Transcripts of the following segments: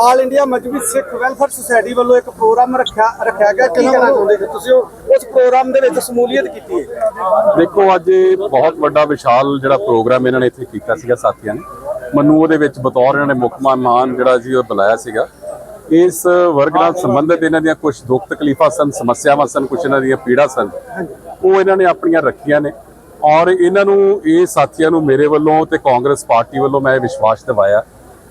All India Mazhabi Sikh welfare society ਵੱਲੋਂ ਇੱਕ programme ਰੱਖਿਆ ਰੱਖਿਆ ਗਿਆ। ਕੀ ਕਹਿਣਾ ਚਾਹੁੰਦੇ ਜੀ ਤੁਸੀਂ? ਉਸ ਪ੍ਰੋਗਰਾਮ ਦੇ ਵਿੱਚ ਸਮੂਲੀਅਤ ਕੀਤੀ ਹੈ। ਦੇਖੋ ਅੱਜ ਇਹ ਬਹੁਤ ਵੱਡਾ ਵਿਸ਼ਾਲ ਜਿਹੜਾ ਪ੍ਰੋਗਰਾਮ ਇਹਨਾਂ ਨੇ ਇੱਥੇ ਕੀਤਾ ਸੀਗਾ ਸਾਥੀਆਂ ਨੇ। ਮੈਨੂੰ ਉਹਦੇ ਵਿੱਚ ਬਤੌਰ ਇਹਨਾਂ ਨੇ ਮੁੱਖ ਮਹਿਮਾਨ ਜਿਹੜਾ ਸੀ ਉਹ ਬੁਲਾਇਆ ਸੀਗਾ। ਇਸ ਵਰਗ ਨਾਲ ਸੰਬੰਧਿਤ ਇਹਨਾਂ ਦੀਆਂ ਕੁਝ ਦੁੱਖ ਤਕਲੀਫਾਂ ਸਨ ਸਮੱਸਿਆਵਾਂ ਸਨ ਕੁਝ ਇਹਨਾਂ ਦੀਆਂ ਪੀੜਾ ਸਨ। ਉਹ ਇਹਨਾਂ ਨੇ ਆਪਣੀਆਂ ਰੱਖੀਆਂ ਨੇ। ਔਰ ਇਹਨਾਂ ਨੂੰ ਇਹ ਸਾਥੀਆਂ ਨੂੰ ਮੇਰੇ ਵੱਲੋਂ ਤੇ ਕਾਂਗਰਸ ਪਾਰਟੀ ਵੱਲੋਂ ਮੈਂ ਵਿਸ਼ਵਾਸ ਦਿਵਾਇਆ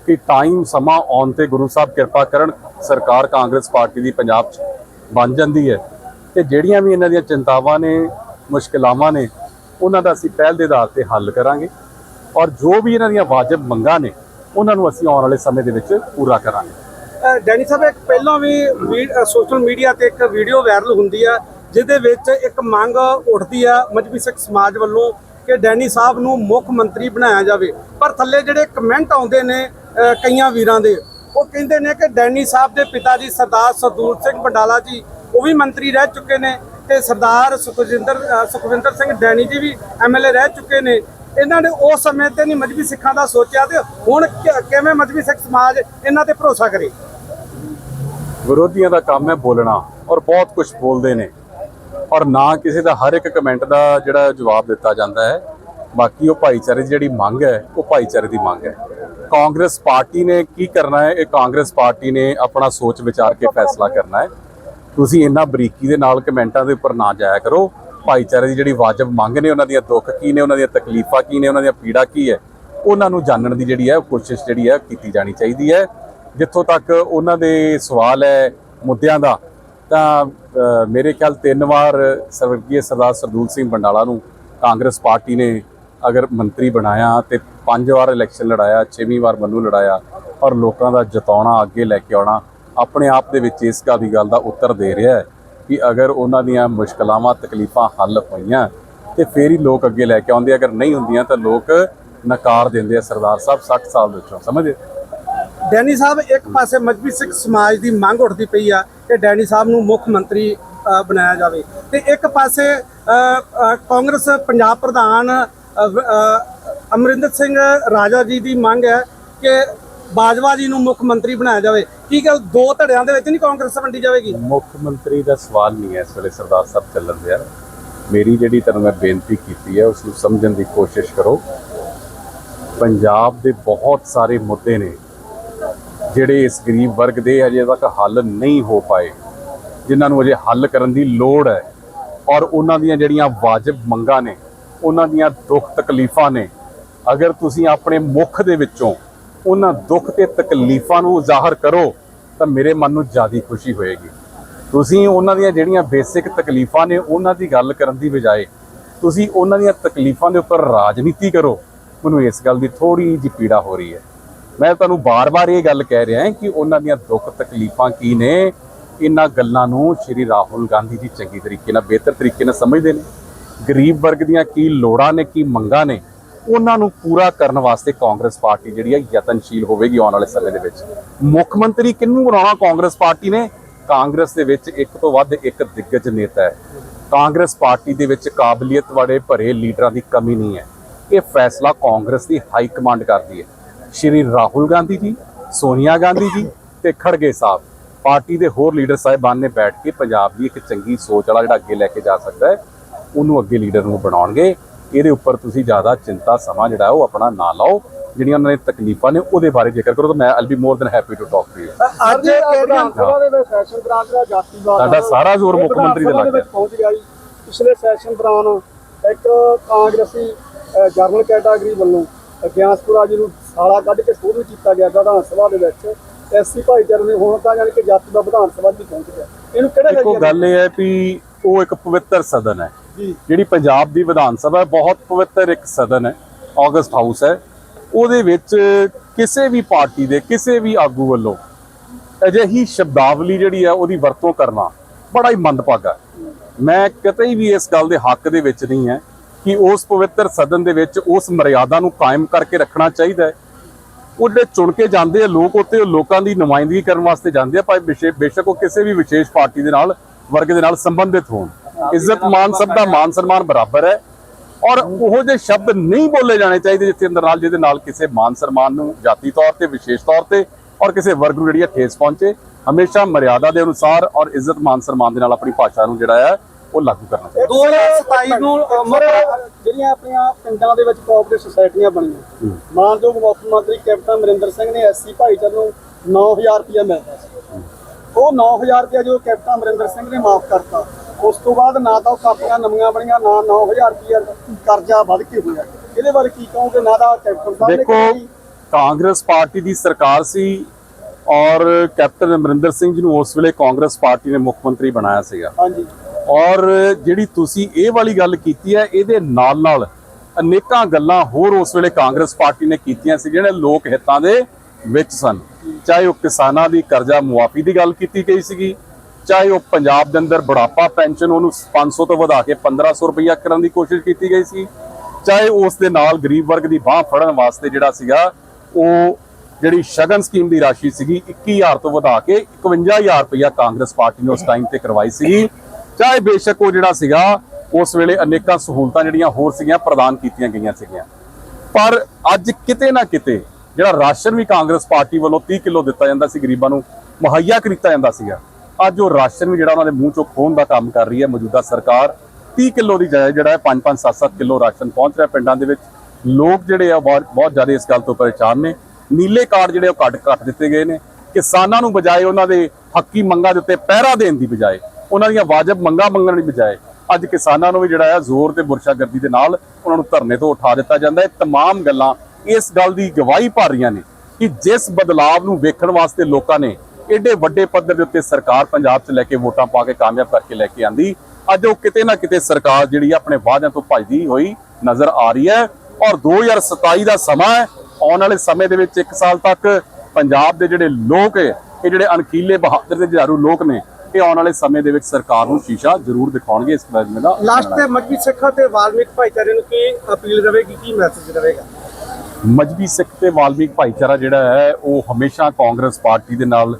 ਕਿ ਟਾਈਮ ਸਮਾਂ ਆਉਣ ਤੇ ਗੁਰੂ ਸਾਹਿਬ ਕਿਰਪਾ ਕਰਨ ਸਰਕਾਰ ਕਾਂਗਰਸ ਪਾਰਟੀ ਦੀ ਪੰਜਾਬ 'ਚ ਬਣ ਜਾਂਦੀ ਹੈ। ਤੇ ਜਿਹੜੀਆਂ ਵੀ ਇਹਨਾਂ ਦੀਆਂ ਚਿੰਤਾਵਾਂ ਨੇ, ਮੁਸ਼ਕਲਾਵਾਂ ਨੇ, ਉਹਨਾਂ ਦਾ ਅਸੀਂ ਪਹਿਲ ਦੇ ਆਧਾਰ ਤੇ ਹੱਲ ਕਰਾਂਗੇ। ਔਰ ਜੋ ਵੀ ਇਹਨਾਂ ਦੀਆਂ ਵਾਜਬ ਮੰਗਾਂ ਨੇ, ਉਹਨਾਂ ਨੂੰ ਅਸੀਂ ਆਉਣ ਵਾਲੇ ਸਮੇਂ ਦੇ ਵਿੱਚ ਪੂਰਾ ਕਰਾਂਗੇ। ਡੈਨੀ ਸਾਹਿਬ, ਇੱਕ ਪਹਿਲਾਂ ਵੀ ਸੋਸ਼ਲ ਮੀਡੀਆ ਤੇ ਇੱਕ ਵੀਡੀਓ ਵਾਇਰਲ ਹੁੰਦੀ ਆ, ਜਿਹਦੇ ਵਿੱਚ ਇੱਕ ਮੰਗ ਉੱਠਦੀ ਆ ਮਜਬੀ ਸਿੱਖ ਸਮਾਜ ਵੱਲੋਂ ਕਿ ਡੈਨੀ ਸਾਹਿਬ ਨੂੰ ਮੁੱਖ ਮੰਤਰੀ ਬਣਾਇਆ ਜਾਵੇ। ਪਰ ਥੱਲੇ ਜਿਹੜੇ ਕਮੈਂਟ ਆਉਂਦੇ ਨੇ ਕਈਆਂ ਵੀਰਾਂ ਦੇ। ਉਹ ਕਹਿੰਦੇ ਨੇ ਕਿ ਡੈਨੀ ਸਾਹਿਬ ਦੇ ਪਿਤਾ ਜੀ ਸਰਦਾਰ ਸਰਦੂਲ ਸਿੰਘ ਬੰਡਾਲਾ ਜੀ, ਉਹ ਵੀ ਮੰਤਰੀ ਰਹਿ ਚੁੱਕੇ ਨੇ ਤੇ ਸਰਦਾਰ ਸੁਖਜਿੰਦਰ ਸੁਖਵਿੰਦਰ ਸਿੰਘ ਡੈਨੀ ਜੀ ਵੀ ਐਮਐਲਏ ਰਹਿ ਚੁੱਕੇ ਨੇ। ਇਹਨਾਂ ਨੇ ਉਸ ਸਮੇਂ ਤੇ ਨਹੀਂ ਮਜਬੀ ਸਿੱਖਾਂ ਦਾ ਸੋਚਿਆ ਤੇ ਹੁਣ ਕਿਵੇਂ ਮਜਬੀ ਸਿੱਖ ਸਮਾਜ ਇਹਨਾਂ ਤੇ ਭਰੋਸਾ ਕਰੇ? ਵਿਰੋਧੀਆਂ ਦਾ ਕੰਮ ਹੈ ਬੋਲਣਾ ਔਰ ਬਹੁਤ ਕੁਝ ਬੋਲਦੇ ਨੇ। ਔਰ ਨਾ ਕਿਸੇ ਦਾ, ਹਰ ਇੱਕ ਕਮੈਂਟ ਦਾ ਜਿਹੜਾ ਜਵਾਬ ਦਿੱਤਾ ਜਾਂਦਾ ਹੈ। ਬਾਕੀ ਉਹ ਭਾਈਚਾਰੇ ਦੀ ਜਿਹੜੀ ਮੰਗ ਹੈ, ਉਹ ਭਾਈਚਾਰੇ ਦੀ ਮੰਗ ਹੈ। ਕਾਂਗਰਸ ਪਾਰਟੀ ਨੇ ਕੀ ਕਰਨਾ ਹੈ? ਇਹ ਕਾਂਗਰਸ ਪਾਰਟੀ ਨੇ ਆਪਣਾ ਸੋਚ ਵਿਚਾਰ ਕੇ ਫੈਸਲਾ ਕਰਨਾ ਹੈ। ਤੁਸੀਂ ਇੰਨਾ ਬਰੀਕੀ ਦੇ ਨਾਲ ਕਮੈਂਟਾਂ ਦੇ ਉੱਪਰ ਨਾ ਜਾਇਆ ਕਰੋ। ਭਾਈਚਾਰੇ ਦੀ ਜਿਹੜੀ ਵਾਜਬ ਮੰਗ ਨੇ, ਉਹਨਾਂ ਦੀਆਂ ਦੁੱਖ ਕੀ ਨੇ, ਉਹਨਾਂ ਦੀਆਂ ਤਕਲੀਫਾਂ ਕੀ ਨੇ, ਉਹਨਾਂ ਦੀਆਂ ਪੀੜਾ ਕੀ ਹੈ, ਉਹਨਾਂ ਨੂੰ ਜਾਣਨ ਦੀ ਜਿਹੜੀ ਹੈ, ਉਹ ਕੋਸ਼ਿਸ਼ ਜਿਹੜੀ ਹੈ ਕੀਤੀ ਜਾਣੀ ਚਾਹੀਦੀ ਹੈ। ਜਿੱਥੋਂ ਤੱਕ ਉਹਨਾਂ ਦੇ ਸਵਾਲ ਹੈ ਮੁੱਦਿਆਂ ਦਾ, ਤਾਂ ਮੇਰੇ ਖਿਆਲ ਤਿੰਨ ਵਾਰ ਸਵਰਗੀ ਸਰਦਾਰ ਸਰਦੂਲ ਸਿੰਘ ਬੰਡਾਲਾ ਨੂੰ ਕਾਂਗਰਸ ਪਾਰਟੀ ਨੇ ਅਗਰ ਮੰਤਰੀ ਬਣਾਇਆ ਤੇ ਪੰਜ ਵਾਰ ਇਲੈਕਸ਼ਨ ਲੜਾਇਆ, ਛੇਵੀਂ ਵਾਰ ਮੈਨੂੰ ਲੜਾਇਆ ਔਰ ਲੋਕਾਂ ਦਾ ਜਿਤਾਉਣਾ, ਅੱਗੇ ਲੈ ਕੇ ਆਉਣਾ, ਆਪਣੇ ਆਪ ਦੇ ਵਿੱਚ ਇਸ ਗੱਲ ਦੀ ਗੱਲ ਦਾ ਉੱਤਰ ਦੇ ਰਿਹਾ ਹੈ ਕਿ ਅਗਰ ਉਹਨਾਂ ਦੀਆਂ ਮੁਸ਼ਕਲਾਵਾਂ, ਤਕਲੀਫਾਂ ਹੱਲ ਹੋਈਆਂ ਤੇ ਫੇਰ ਹੀ ਲੋਕ ਅੱਗੇ ਲੈ ਕੇ ਆਉਂਦੇ, ਅਗਰ ਨਹੀਂ ਹੁੰਦੀਆਂ ਤਾਂ ਲੋਕ ਨਕਾਰ ਦਿੰਦੇ ਆ ਸਰਦਾਰ ਸਾਹਿਬ 60 ਸਾਲ ਦੇ ਵਿੱਚੋਂ ਸਮਝਦੇ ਡੈਨੀ ਸਾਹਿਬ, ਇੱਕ ਪਾਸੇ ਮਜਬੀ ਸਿੱਖ ਸਮਾਜ ਦੀ ਮੰਗ ਉੱਠਦੀ ਪਈ ਆ ਕਿ ਡੈਨੀ ਸਾਹਿਬ ਨੂੰ ਮੁੱਖ ਮੰਤਰੀ ਬਣਾਇਆ ਜਾਵੇ ਤੇ ਇੱਕ ਪਾਸੇ ਕਾਂਗਰਸ ਪੰਜਾਬ ਪ੍ਰਧਾਨ ਅਮਰਿੰਦਰ ਸਿੰਘ ਰਾਜਾ ਜੀ ਦੀ ਮੰਗ ਹੈ ਕਿ ਬਾਜਵਾ ਜੀ ਨੂੰ ਮੁੱਖ ਮੰਤਰੀ ਬਣਾਇਆ ਜਾਵੇ। ਕੀ ਗੱਲ ਦੋ ਧੜਿਆਂ ਦੇ ਵਿੱਚ ਨਹੀਂ ਕਾਂਗਰਸ ਵੰਡੀ ਜਾਵੇਗੀ? ਮੁੱਖ ਮੰਤਰੀ ਦਾ ਸਵਾਲ ਨਹੀਂ ਹੈ ਇਸ ਵੇਲੇ ਸਰਦਾਰ ਸਾਹਿਬ ਚੱਲਣ ਦਿਆ ਮੇਰੀ ਜਿਹੜੀ ਤੁਹਾਨੂੰ ਮੈਂ ਬੇਨਤੀ ਕੀਤੀ ਹੈ, ਉਸ ਨੂੰ ਸਮਝਣ ਦੀ ਕੋਸ਼ਿਸ਼ ਕਰੋ। ਪੰਜਾਬ ਦੇ ਬਹੁਤ ਸਾਰੇ ਮੁੱਦੇ ਨੇ, ਜਿਹੜੇ ਇਸ ਗਰੀਬ ਵਰਗ ਦੇ ਅਜੇ ਤੱਕ ਹੱਲ ਨਹੀਂ ਹੋ ਪਾਏ, ਜਿਨ੍ਹਾਂ ਨੂੰ ਅਜੇ ਹੱਲ ਕਰਨ ਦੀ ਲੋੜ ਹੈ। ਔਰ ਉਹਨਾਂ ਦੀਆਂ ਜਿਹੜੀਆਂ ਵਾਜਬ ਮੰਗਾਂ ਨੇ ਉਹਨਾਂ ਦੀਆਂ ਦੁੱਖ ਤਕਲੀਫਾਂ ਨੇ। ਅਗਰ ਤੁਸੀਂ ਆਪਣੇ ਮੁੱਖ ਦੇ ਵਿੱਚੋਂ ਉਹਨਾਂ ਦੁੱਖ ਤੇ ਤਕਲੀਫਾਂ ਨੂੰ ਜ਼ਾਹਰ ਕਰੋ, ਤਾਂ ਮੇਰੇ ਮਨ ਨੂੰ ਜ਼ਿਆਦਾ ਖੁਸ਼ੀ ਹੋਏਗੀ। ਤੁਸੀਂ ਉਹਨਾਂ ਦੀਆਂ ਜਿਹੜੀਆਂ ਬੇਸਿਕ ਤਕਲੀਫਾਂ ਨੇ, ਉਹਨਾਂ ਦੀ ਗੱਲ ਕਰਨ ਦੀ ਬਜਾਏ ਤੁਸੀਂ ਉਹਨਾਂ ਦੀਆਂ ਤਕਲੀਫਾਂ ਦੇ ਉੱਪਰ ਰਾਜਨੀਤੀ ਕਰੋ। ਮੈਨੂੰ ਇਸ ਗੱਲ ਦੀ ਥੋੜੀ ਜਿਹੀ ਪੀੜਾ ਹੋ ਰਹੀ ਹੈ। ਮੈਂ ਤੁਹਾਨੂੰ ਬਾਰ-ਬਾਰ ਇਹ ਗੱਲ ਕਹਿ ਰਿਹਾ ਹਾਂ ਕਿ ਉਹਨਾਂ ਦੀਆਂ ਦੁੱਖ ਤਕਲੀਫਾਂ ਕੀ ਨੇ? ਇਹਨਾਂ ਗੱਲਾਂ ਨੂੰ ਸ਼੍ਰੀ ਰਾਹੁਲ ਗਾਂਧੀ ਜੀ ਚੰਗੀ ਤਰੀਕੇ ਨਾਲ, ਬਿਹਤਰ ਤਰੀਕੇ ਨਾਲ ਸਮਝਦੇ ਨੇ। ਗਰੀਬ ਵਰਗ ਦੀਆਂ ਕੀ ਲੋੜਾਂ ਨੇ, ਕੀ ਮੰਗਾਂ ਨੇ, ਉਹਨਾਂ ਨੂੰ ਪੂਰਾ ਕਰਨ ਵਾਸਤੇ ਕਾਂਗਰਸ ਪਾਰਟੀ ਜਿਹੜੀ ਹੈ ਯਤਨਸ਼ੀਲ ਹੋਵੇਗੀ ਆਉਣ ਵਾਲੇ ਸਮੇਂ ਦੇ ਵਿੱਚ। ਮੁੱਖ ਮੰਤਰੀ ਕਿਹਨੂੰ ਬਣਾਉਣਾ ਕਾਂਗਰਸ ਪਾਰਟੀ ਨੇ? ਕਾਂਗਰਸ ਦੇ ਵਿੱਚ ਇੱਕ ਤੋਂ ਵੱਧ ਇੱਕ ਦਿੱਗਜ ਨੇਤਾ ਹੈ। ਕਾਂਗਰਸ ਪਾਰਟੀ ਦੇ ਵਿੱਚ ਕਾਬਲੀਅਤ ਵਾਲੇ ਭਰੇ ਲੀਡਰਾਂ ਦੀ ਕਮੀ ਨਹੀਂ ਹੈ। ਇਹ ਫੈਸਲਾ ਕਾਂਗਰਸ ਦੀ ਹਾਈ ਕਮਾਂਡ ਕਰਦੀ ਹੈ। ਸ਼੍ਰੀ ਰਾਹੁਲ ਗਾਂਧੀ ਜੀ, ਸੋਨੀਆ ਗਾਂਧੀ ਜੀ ਤੇ ਖੜਗੇ ਸਾਹਿਬ। ਪਾਰਟੀ ਦੇ ਹੋਰ ਲੀਡਰ ਸਾਹਿਬਾਨ ਨੇ ਬੈਠ ਕੇ ਪੰਜਾਬ ਦੀ ਇੱਕ ਚੰਗੀ ਸੋਚ ਵਾਲਾ ਜਿਹੜਾ ਅੱਗੇ ਲੈ ਕੇ ਜਾ ਸਕਦਾ ਹੈ। ਉਹਨੂੰ ਅੱਗੇ ਲੀਡਰ ਨੂੰ ਬਣਾਉਣਗੇ। ਇਹਦੇ ਉੱਪਰ ਤੁਸੀਂ ਜ਼ਿਆਦਾ ਚਿੰਤਾ ਸਮਾਂ ਜਿਹੜਾ ਉਹ ਆਪਣਾ ਨਾ ਲਾਓ। ਜਿਹੜੀਆਂ ਉਹਨਾਂ ਨੇ ਤਕਲੀਫਾਂ ਨੇ ਉਹਦੇ ਬਾਰੇ ਜ਼ਿਕਰ ਕਰੋ ਤਾਂ ਮੈਂ all be more than happy to talk to you ਅੱਜ ਕਿਹੜੀਆਂ ਸਭਾ ਦੇ ਵਿੱਚ ਸੈਸ਼ਨ ਦੌਰਾਨ ਜਿਹੜਾ ਜਾਤੀਵਾਦ ਸਾਡਾ ਸਾਰਾ ਜ਼ੋਰ ਮੁੱਖ ਮੰਤਰੀ ਦੇ ਲੱਗ ਵਿੱਚ ਗਿਆ। ਪਹੁੰਚ ਗਿਆ ਜੀ। ਪਿਛਲੇ ਸੈਸ਼ਨ ਦੌਰਾਨ ਇੱਕ ਕਾਂਗਰਸੀ ਜਰਨਲ ਕੈਟਾਗਰੀ ਵੱਲੋਂ ਗਿਆਸਪੁਰਾ ਜੀ ਨੂੰ ਸਾਲਾ ਕੱਢ ਕੇ ਸੋਧ ਵੀ ਕੀਤਾ ਗਿਆ ਵਿਧਾਨ ਸਭਾ ਦੇ ਵਿੱਚ। ਐਸਸੀ ਭਾਈਚਾਰੇ ਨੇ ਹੁਣ ਤਾਂ ਜਾਣੀ ਕਿ ਜਾਤੀ ਦਾ ਵਿਧਾਨ ਸਭਾ ਦੀ ਪਹੁੰਚ ਗਿਆ। ਇਹਨੂੰ ਕਿਹੜੇ ਗੱਲ ਇਹ ਹੈ ਵੀ ਉਹ ਇੱਕ ਪਵਿੱਤਰ ਸਦਨ ਹੈ। ਜਿਹੜੀ ਪੰਜਾਬ ਦੀ ਵਿਧਾਨ ਸਭਾ ਬਹੁਤ ਪਵਿੱਤਰ ਇੱਕ ਸਦਨ ਹੈ ਆਗਸਟ ਹਾਊਸ ਹੈ। ਉਹਦੇ ਵਿੱਚ ਕਿਸੇ ਵੀ ਪਾਰਟੀ ਦੇ ਕਿਸੇ ਵੀ ਆਗੂ ਵੱਲੋਂ ਅਜਿਹੀ ਸ਼ਬਦਾਵਲੀ ਜਿਹੜੀ ਹੈ, ਉਹਦੀ ਵਰਤੋਂ ਕਰਨਾ ਬੜਾ ਹੀ ਮੰਦਭਾਗਾ ਮੈਂ ਕਦੇ ਵੀ ਇਸ ਗੱਲ ਦੇ ਹੱਕ ਦੇ ਵਿੱਚ ਨਹੀਂ ਹੈ ਕਿ ਉਸ ਪਵਿੱਤਰ ਸਦਨ ਦੇ ਵਿੱਚ ਉਸ ਮਰਿਆਦਾ ਨੂੰ ਕਾਇਮ ਕਰਕੇ ਰੱਖਣਾ ਚਾਹੀਦਾ ਹੈ। ਉਹਦੇ ਚੁਣ ਕੇ ਜਾਂਦੇ ਆ ਲੋਕ, ਉੱਥੇ ਉਹ ਲੋਕਾਂ ਦੀ ਨੁਮਾਇੰਦਗੀ ਕਰਨ ਵਾਸਤੇ ਜਾਂਦੇ ਆ, ਭਾਵੇਂ ਵਿਸ਼ੇ- ਬੇਸ਼ੱਕ ਉਹ ਕਿਸੇ ਵੀ ਵਿਸ਼ੇਸ਼ ਪਾਰਟੀ ਦੇ ਨਾਲ, ਵਰਗ ਦੇ ਨਾਲ ਸੰਬੰਧਿਤ ਹੋਣ। ਇੱਜ਼ਤ ਮਾਨ ਸਭ ਦਾ ਮਾਨ ਸਨਮਾਨ ਬਰਾਬਰ ਹੈ। ਔਰ ਉਹੋ ਜਿਹੇ ਸ਼ਬਦ ਨਹੀਂ ਬੋਲੇ ਜਾਣੇ ਚਾਹੀਦੇ ਜਿੱਥੇ ਅੰਦਰ ਨਾਲ ਜਿਹਦੇ ਨਾਲ ਕਿਸੇ ਮਾਨ ਸਨਮਾਨ ਨੂੰ ਜਾਤੀ ਤੌਰ ਤੇ ਵਿਸ਼ੇਸ਼ ਤੌਰ ਤੇ ਔਰ ਕਿਸੇ ਵਰਗ ਨੂੰ ਜਿਹੜੀ ਠੇਸ ਪਹੁੰਚੇ। ਹਮੇਸ਼ਾ ਮਰਿਆਦਾ ਦੇ ਅਨੁਸਾਰ ਔਰ ਇੱਜ਼ਤ ਮਾਨ ਸਨਮਾਨ ਦੇ ਨਾਲ ਆਪਣੀ ਭਾਸ਼ਾ ਨੂੰ ਜਿਹੜਾ ਹੈ ਉਹ ਲਾਗੂ ਕਰਨਾ ਚਾਹੀਦਾ। 2027 ਨੂੰ ਸਰ ਜਿਹੜੀਆਂ ਆਪਣੀਆਂ ਪਿੰਡਾਂ ਦੇ ਵਿੱਚ ਕੋਆਪਰੇਟਿਵ ਸੁਸਾਇਟੀਆਂ ਬਣੀਆਂ। ਮਾਨਯੋਗ ਮੁੱਖ ਮੰਤਰੀ ਕੈਪਟਨ ਅਮਰਿੰਦਰ ਸਿੰਘ ਨੇ ਐਸਸੀ ਭਾਈਚਾਰੇ ਨੂੰ 9000 ਰੁਪਇਆ ਮਿਲਦਾ ਸੀ। ਉਹ 9000 ਰੁਪਇਆ ਜੋ ਕੈਪਟਨ ਅਮਰਿੰਦਰ ਸਿੰਘ ਨੇ ਮਾਫ ਕਰਤਾ ਉਸ ਤੋਂ ਬਾਅਦ ਨਾ ਤਾਂ ਕਾਪੀਆਂ ਨਵੀਆਂ ਬਣੀਆਂ ਨਾ 9000 ਰੁਪਇਆ ਕਰਜ਼ਾ ਵੱਧ ਕੇ ਹੋਇਆ। ਇਹਦੇ ਬਾਰੇ ਕੀ ਕਹੋਗੇ? ਨਾ ਦਾ ਕੈਪਟਨ ਸਾਹਿਬ ਦੇਖੋ ਕਾਂਗਰਸ ਪਾਰਟੀ ਦੀ ਸਰਕਾਰ ਸੀ ਔਰ ਕੈਪਟਨ ਅਮਰਿੰਦਰ ਸਿੰਘ ਜੀ ਨੂੰ ਉਸ ਵੇਲੇ ਕਾਂਗਰਸ ਪਾਰਟੀ ਨੇ ਮੁੱਖ ਮੰਤਰੀ ਬਣਾਇਆ ਸੀਗਾ। ਹਾਂਜੀ। ਔਰ ਜਿਹੜੀ ਤੁਸੀਂ ਇਹ ਵਾਲੀ ਗੱਲ ਕੀਤੀ ਹੈ ਇਹਦੇ ਨਾਲ ਨਾਲ ਅਨੇਕਾਂ ਗੱਲਾਂ ਹੋਰ ਉਸ ਵੇਲੇ ਕਾਂਗਰਸ ਪਾਰਟੀ ਨੇ ਕੀਤੀਆਂ ਸੀ ਜਿਹੜੇ ਲੋਕ ਹਿੱਤਾਂ ਦੇ ਵਿੱਚ ਸਨ। ਚਾਹੇ ਉਹ ਕਿਸਾਨਾਂ ਦੀ ਕਰਜ਼ਾ ਮੁਆਫੀ ਦੀ ਗੱਲ ਕੀਤੀ ਗਈ ਸੀਗੀ ਚਾਹੇ ਉਹ ਪੰਜਾਬ ਦੇ ਅੰਦਰ ਬੁਢਾਪਾ ਪੈਨਸ਼ਨ ਉਹਨੂੰ 500 ਤੋਂ ਵਧਾ ਕੇ 1500 ਰੁਪਈਆ ਕਰਨ ਦੀ ਕੋਸ਼ਿਸ਼ ਕੀਤੀ ਗਈ ਸੀ, ਚਾਹੇ ਉਸ ਦੇ ਨਾਲ ਗਰੀਬ ਵਰਗ ਦੀ ਬਾਹ ਫੜਨ ਵਾਸਤੇ ਜਿਹੜਾ ਸੀਗਾ, ਉਹ ਜਿਹੜੀ ਸ਼ਗਨ ਸਕੀਮ ਦੀ ਰਾਸ਼ੀ ਸੀਗੀ 21000 ਤੋਂ ਵਧਾ ਕੇ 51000 ਰੁਪਇਆ ਕਾਂਗਰਸ ਪਾਰਟੀ ਨੇ ਉਸ ਟਾਈਮ ਤੇ ਕਰਵਾਈ ਸੀਗੀ। ਚਾਹੇ ਬੇਸ਼ੱਕ ਉਹ ਜਿਹੜਾ ਸੀਗਾ, ਉਸ ਵੇਲੇ ਅਨੇਕਾਂ ਸਹੂਲਤਾਂ ਜਿਹੜੀਆਂ ਹੋਰ ਸੀਗੀਆਂ ਪ੍ਰਦਾਨ ਕੀਤੀਆਂ ਗਈਆਂ ਸੀਗੀਆਂ। ਪਰ ਅੱਜ ਕਿਤੇ ਨਾ ਕਿਤੇ ਜਿਹੜਾ ਰਾਸ਼ਨ ਵੀ ਕਾਂਗਰਸ ਪਾਰਟੀ ਵੱਲੋਂ 30 ਕਿਲੋ ਦਿੱਤਾ ਜਾਂਦਾ ਸੀ, ਗਰੀਬਾਂ ਨੂੰ ਮੁਹੱਈਆ ਕੀਤਾ ਜਾਂਦਾ ਸੀਗਾ ਅੱਜ ਉਹ ਰਾਸ਼ਨ ਵੀ ਜਿਹੜਾ ਉਹਨਾਂ ਦੇ ਮੂੰਹ ਚੋਂ ਖੋਹਣ ਦਾ ਕੰਮ ਕਰ ਰਹੀ ਹੈ ਮੌਜੂਦਾ ਸਰਕਾਰ 30 ਕਿਲੋ ਦੀ ਜਾਇ ਜਿਹੜਾ ਹੈ 5-5 7-7 ਕਿਲੋ ਰਾਸ਼ਨ ਪਹੁੰਚ ਰਿਹਾ ਪਿੰਡਾਂ ਦੇ ਵਿੱਚ ਲੋਕ ਜਿਹੜੇ ਆ ਬਹੁਤ ਬਹੁਤ ਜ਼ਿਆਦਾ ਇਸ ਗੱਲ ਤੋਂ ਪਰੇਸ਼ਾਨ ਨੇ ਨੀਲੇ ਕਾਰਡ ਜਿਹੜੇ ਉਹ ਕੱਟ ਕੱਟ ਦਿੱਤੇ ਗਏ ਨੇ ਕਿਸਾਨਾਂ ਨੂੰ ਬਜਾਏ ਉਹਨਾਂ ਦੇ ਹੱਕੀ ਮੰਗਾਂ ਦੇ ਉੱਤੇ ਪਹਿਰਾ ਦੇਣ ਦੀ ਬਜਾਏ ਉਹਨਾਂ ਦੀਆਂ ਵਾਜਬ ਮੰਗਾਂ ਮੰਗਣ ਦੀ ਬਜਾਏ ਅੱਜ ਕਿਸਾਨਾਂ ਨੂੰ ਵੀ ਜਿਹੜਾ ਹੈ ਜ਼ੋਰ ਤੇ ਬੁਰਸ਼ਾਗਰਦੀ ਦੇ ਨਾਲ ਉਹਨਾਂ ਨੂੰ ਧਰਨੇ ਤੋਂ ਉਠਾ ਦਿੱਤਾ ਜਾਂਦਾ ਹੈ तमाम ਗੱਲਾਂ ਇਸ ਗੱਲ ਦੀ ਗਵਾਹੀ ਭਰ ਰਹੀਆਂ ਨੇ ਕਿ ਜਿਸ ਬਦਲਾਵ ਨੂੰ ਵੇਖਣ ਵਾਸਤੇ ਲੋਕਾਂ ਨੇ ਏਡੇ ਵੱਡੇ ਪੱਧਰ ਦੇ ਉੱਤੇ ਸਰਕਾਰ ਪੰਜਾਬ 'ਚ ਲੈ ਕੇ ਵੋਟਾਂ ਪਾ ਕੇ ਕਾਮਯਾਬ ਕਰਕੇ ਲੈ ਕੇ ਆਂਦੀ। ਅੱਜ ਉਹ ਕਿਤੇ ਨਾ ਕਿਤੇ ਸਰਕਾਰ ਜਿਹੜੀ ਆਪਣੇ ਵਾਅਦਿਆਂ ਤੋਂ ਭੱਜਦੀ ਹੋਈ ਨਜ਼ਰ ਆ ਰਹੀ ਹੈ ਔਰ 2027 ਦਾ ਸਮਾਂ ਹੈ। ਆਉਣ ਵਾਲੇ ਸਮੇਂ ਦੇ ਵਿੱਚ 1 ਸਾਲ ਤੱਕ ਪੰਜਾਬ ਦੇ ਜਿਹੜੇ ਲੋਕ ਇਹ ਜਿਹੜੇ ਅਣਖੀਲੇ ਬਹਾਦਰ ਤੇ ਜੁਝਾਰੂ ਲੋਕ ਨੇ ਇਹ ਆਉਣ ਵਾਲੇ ਸਮੇਂ ਦੇ ਵਿੱਚ ਸਰਕਾਰ ਨੂੰ ਸ਼ੀਸ਼ਾ ਜ਼ਰੂਰ ਦਿਖਾਉਣਗੇ ਇਸ ਮਜਮੇ ਦਾ। ਲਾਸਟ ਤੇ ਮਜਬੀ ਸਿੱਖਾਂ ਤੇ ਵਾਲਮੀਕ ਭਾਈਚਾਰੇ ਨੂੰ ਕੀ ਅਪੀਲ ਰਹੇਗੀ ਕੀ ਮੈਸੇਜ ਰਹੇਗਾ? ਮਜਬੀ ਸਿੱਖ ਤੇ ਵਾਲਮੀਕ ਭਾਈਚਾਰਾ ਜਿਹੜਾ ਹੈ ਉਹ ਹਮੇਸ਼ਾ ਕਾਂਗਰਸ ਪਾਰਟੀ ਦੇ ਨਾਲ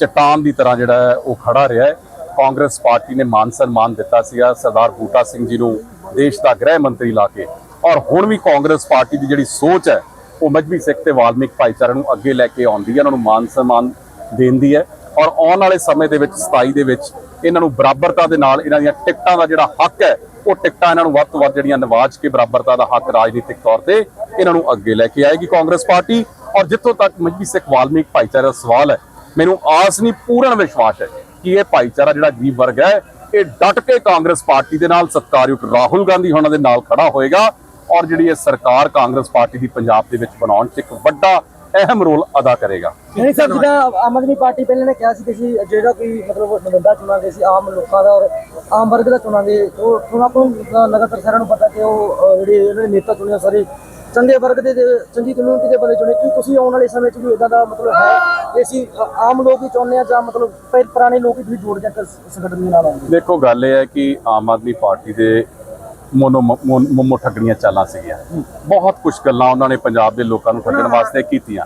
ਚਟਾਨ ਦੀ ਤਰ੍ਹਾਂ ਜਿਹੜਾ ਹੈ ਉਹ ਖੜਾ ਰਿਹਾ ਹੈ। ਕਾਂਗਰਸ ਪਾਰਟੀ ਨੇ ਮਾਨ ਸਨਮਾਨ ਦਿੱਤਾ ਸੀਗਾ ਸਰਦਾਰ ਬੂਟਾ ਸਿੰਘ ਜੀ ਨੂੰ ਦੇਸ਼ ਦਾ ਗ੍ਰਹਿ ਮੰਤਰੀ ਲਾ ਕੇ। ਔਰ ਹੁਣ ਵੀ ਕਾਂਗਰਸ ਪਾਰਟੀ ਦੀ ਜਿਹੜੀ ਸੋਚ ਹੈ, ਉਹ ਮਜਬੀ ਸਿੱਖ ਤੇ ਵਾਲਮੀਕ ਭਾਈਚਾਰੇ ਨੂੰ ਅੱਗੇ ਲੈ ਕੇ ਆਉਂਦੀ ਹੈ। ਉਹਨਾਂ ਨੂੰ ਮਾਨ ਸਨਮਾਨ ਦੇਂਦੀ ਹੈ। ਔਰ ਆਉਣ ਵਾਲੇ ਸਮੇਂ ਦੇ ਵਿੱਚ 27 ਦੇ ਵਿੱਚ, ਇਹਨਾਂ ਨੂੰ ਬਰਾਬਰਤਾ ਦੇ ਨਾਲ ਇਹਨਾਂ ਦੀਆਂ ਟਿਕਟਾਂ ਦਾ ਜਿਹੜਾ ਹੱਕ ਹੈ, ਉਹ ਟਿਕਟਾਂ ਇਹਨਾਂ ਨੂੰ ਵੱਧ ਤੋਂ ਵੱਧ ਜਿਹੜੀਆਂ ਨਿਵਾਜ ਕੇ ਬਰਾਬਰਤਾ ਦਾ ਹੱਕ ਰਾਜਨੀਤਿਕ ਤੌਰ ਤੇ ਇਹਨਾਂ ਨੂੰ ਅੱਗੇ ਲੈ ਕੇ ਆਏਗੀ ਕਾਂਗਰਸ ਪਾਰਟੀ। ਔਰ ਜਿੱਥੋਂ ਤੱਕ ਮਜਬੀ ਸਿੱਖ ਵਾਲਮੀਕ ਭਾਈਚਾਰੇ ਦਾ ਸਵਾਲ ਹੈ ਮੈਨੂੰ ਆਸ ਨਹੀਂ, ਪੂਰਨ ਵਿਸ਼ਵਾਸ ਹੈ ਕਿ ਇਹ ਭਾਈਚਾਰਾ ਜਿਹੜਾ ਗਰੀਬ ਵਰਗ ਹੈ, ਇਹ ਡਟ ਕੇ ਕਾਂਗਰਸ ਪਾਰਟੀ ਦੇ ਨਾਲ ਸਤਿਕਾਰਯੋਗ ਰਾਹੁਲ ਗਾਂਧੀ ਹੋਣਾ ਦੇ ਨਾਲ ਖੜਾ ਹੋਏਗਾ ਔਰ ਜਿਹੜੀ ਇਹ ਸਰਕਾਰ ਕਾਂਗਰਸ ਪਾਰਟੀ ਦੀ ਪੰਜਾਬ ਦੇ ਵਿੱਚ ਬਣਾਉਣ 'ਚ ਇੱਕ ਵੱਡਾ ਅਹਿਮ ਰੋਲ ਅਦਾ ਕਰੇਗਾ। ਨਹੀਂ ਸਰ, ਜਿੱਦਾਂ ਆਮ ਆਦਮੀ ਪਾਰਟੀ ਪਹਿਲਾਂ ਨੇ ਕਿਹਾ ਸੀ ਕਿ ਅਸੀਂ ਜਿਹੜਾ ਕੋਈ ਮਤਲਬ ਨੁਮਾਇੰਦਾ ਚੁਣਾਂਗੇ ਸੀ ਆਮ ਲੋਕਾਂ ਦਾ ਔਰ ਆਮ ਵਰਗ ਦਾ ਚੁਣਾਂਗੇ ਉਹ ਹੁਣ ਨੂੰ ਲਗਾਤਾਰ ਸਾਰਿਆਂ ਨੂੰ ਪਤਾ ਕਿ ਉਹ ਜਿਹੜੇ ਇਹਨਾਂ ਨੇ ਨੇਤਾ ਚੁਣਿਆ, ਸਾਰੇ ਚੰਗੇ ਵਰਗ ਦੇ ਚੰਗੀ ਕਮਿਊਨਿਟੀ ਦੇ ਬੰਦੇ ਚੁਣੇ। ਕੀ ਤੁਸੀਂ ਆਉਣ ਵਾਲੇ ਸਮੇਂ 'ਚ ਵੀ ਇਦਾਂ ਦਾ ਮਤਲਬ ਹੈ? ਅਸੀਂ ਆਮ ਲੋਕ ਹੀ ਚਾਹੁੰਦੇ ਆ ਜਾਂ ਮਤਲਬ ਪਹਿ- ਪੁਰਾਣੇ ਲੋਕ ਹੀ ਤੁਸੀਂ ਜੋੜ ਜਾ ਕੇ ਸੰਗਠਨ ਦੇ ਨਾਲ ਆਉਂਗੇ ਦੇਖੋ ਗੱਲ ਇਹ ਹੈ ਕਿ ਆਮ ਆਦਮੀ ਪਾਰਟੀ ਦੇ ਮੋਨੋ ਮੋਮੋ ਠੱਗਣੀਆਂ ਚਾਲਾਂ ਸੀਗੀਆਂ। ਬਹੁਤ ਕੁਝ ਗੱਲਾਂ ਉਹਨਾਂ ਨੇ ਪੰਜਾਬ ਦੇ ਲੋਕਾਂ ਨੂੰ ਠੱਗਣ ਵਾਸਤੇ ਕੀਤੀਆਂ।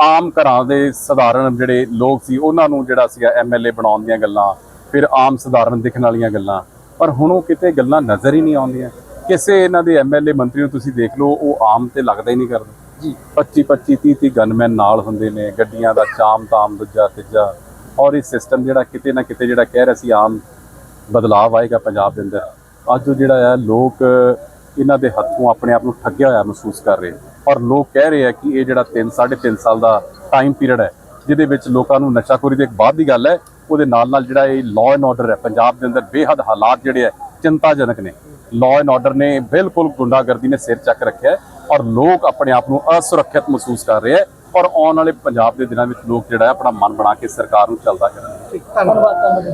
ਆਮ ਘਰਾਂ ਦੇ ਸਧਾਰਨ ਜਿਹੜੇ ਲੋਕ ਸੀ ਉਹਨਾਂ ਨੂੰ ਜਿਹੜਾ ਸੀਗਾ ਐਮਐਲਏ ਬਣਾਉਣ ਦੀਆਂ ਗੱਲਾਂ ਫਿਰ ਆਮ ਸਧਾਰਨ ਦਿਖਣ ਵਾਲੀਆਂ ਗੱਲਾਂ। ਪਰ ਹੁਣ ਉਹ ਕਿਤੇ ਗੱਲਾਂ ਨਜ਼ਰ ਹੀ ਨਹੀਂ ਆਉਂਦੀਆਂ। ਕਿਸੇ ਇਹਨਾਂ ਦੇ ਐਮਐਲਏ ਮੰਤਰੀ ਨੂੰ ਤੁਸੀਂ ਦੇਖ ਲਓ ਉਹ ਆਮ ਤੇ ਲੱਗਦਾ ਹੀ ਨਹੀਂ ਕਰਦਾ। ਜੀ। 25 25 30 30 ਗਨਮੈਨ ਨਾਲ ਹੁੰਦੇ ਨੇ, ਗੱਡੀਆਂ ਦਾ ਚਾਮ ਤਾਮ ਦੂਜਾ ਤੀਜਾ। ਔਰ ਇਹ ਸਿਸਟਮ ਜਿਹੜਾ ਕਿਤੇ ਨਾ ਕਿਤੇ ਜਿਹੜਾ ਕਹਿ ਰਿਹਾ ਸੀ ਆਮ ਬਦਲਾਵ ਆਏਗਾ ਪੰਜਾਬ ਦੇ ਅੰਦਰ, ਅੱਜ ਉਹ ਜਿਹੜਾ ਆ ਲੋਕ ਇਹਨਾਂ ਦੇ ਹੱਥੋਂ ਆਪਣੇ ਆਪ ਨੂੰ ਠੱਗਿਆ ਹੋਇਆ ਮਹਿਸੂਸ ਕਰ ਰਹੇ ਔਰ ਲੋਕ ਕਹਿ ਰਹੇ ਆ ਕਿ ਇਹ ਜਿਹੜਾ 3 3.5 ਸਾਲ ਦਾ ਟਾਈਮ ਪੀਰੀਅਡ ਹੈ, ਜਿਹਦੇ ਵਿੱਚ ਲੋਕਾਂ ਨੂੰ ਨਸ਼ਾਖੋਰੀ ਦੇ ਬਾਅਦ ਦੀ ਗੱਲ ਹੈ, ਉਹਦੇ ਨਾਲ ਨਾਲ ਜਿਹੜਾ ਇਹ ਲਾਅ ਐਂਡ ਆਰਡਰ ਹੈ, ਪੰਜਾਬ ਦੇ ਅੰਦਰ ਬੇਹੱਦ ਹਾਲਾਤ ਜਿਹੜੇ ਹੈ ਚਿੰਤਾਜਨਕ ਨੇ। ਲਾਅ ਐਂਡ ਆਰਡਰ ਨੇ ਬਿਲਕੁਲ ਗੁੰਡਾਗਰਦੀ ਨੇ ਸਿਰ ਚੱਕ ਰੱਖਿਆ ਔਰ ਲੋਕ ਆਪਣੇ ਆਪ ਨੂੰ ਅਸੁਰੱਖਿਅਤ ਮਹਿਸੂਸ ਕਰ ਰਹੇ ਹੈ ਔਰ ਆਉਣ ਵਾਲੇ ਪੰਜਾਬ ਦੇ ਦਿਨਾਂ ਵਿੱਚ ਲੋਕ ਜਿਹੜਾ ਹੈ ਆਪਣਾ ਮਨ ਬਣਾ ਕੇ ਸਰਕਾਰ ਨੂੰ ਚੱਲਦਾ ਕਰਨਗੇ ਧੰਨਵਾਦ।